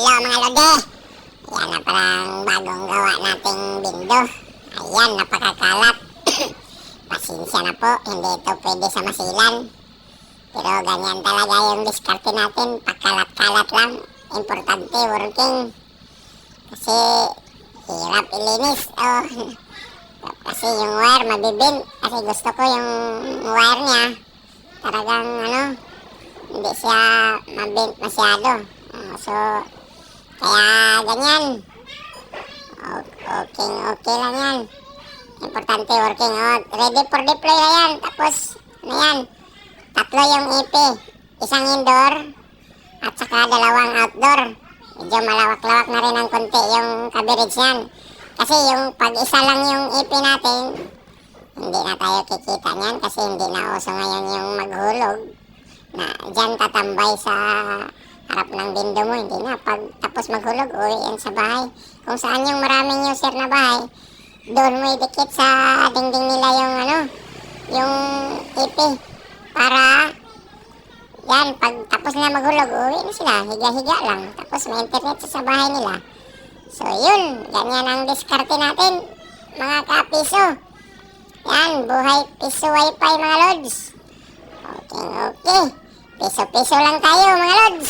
Hello mga lode! Yan na parang bagong gawa nating bindo. Ayan, napakakalat. Pasensya na po, hindi ito pwede sa masilan. Pero ganyan talaga yung diskarte natin, pakalat-kalat lang. Importante, working. Kasi hirap ilinis. Oh. Kasi yung wire mabibin. Kasi gusto ko yung wire niya. Talagang ano, hindi siya mabint masyado. Ah, so, kaya ganyan. Okay, okay lang yan. Importante working. Oh, ready for deploy na yan. Tapos, ano yan? Tatlo yung EP. Isang indoor at saka dalawang outdoor. Medyo malawak-lawak na rin ang konti yung coverage yan. Kasi yung pag isa lang yung EP natin, hindi na tayo kikita niyan kasi hindi na uso ngayon yung maghulog na dyan tatambay sa harap ng bindo mo. Hindi na. Pag tapos maghulog, uwi yan sa bahay. Kung saan yung maraming user na bahay, doon mo idikit sa dingding nila yung ano, yung EP. Para yan, pag tapos na maghulog, uwi na sila. Higa-higa lang. Tapos may internet sa, sa bahay nila. So yun, ganyan ang diskarte natin, mga kapiso. Yan, buhay piso wifi mga lods. Okay, okay. Piso-piso lang tayo mga lods.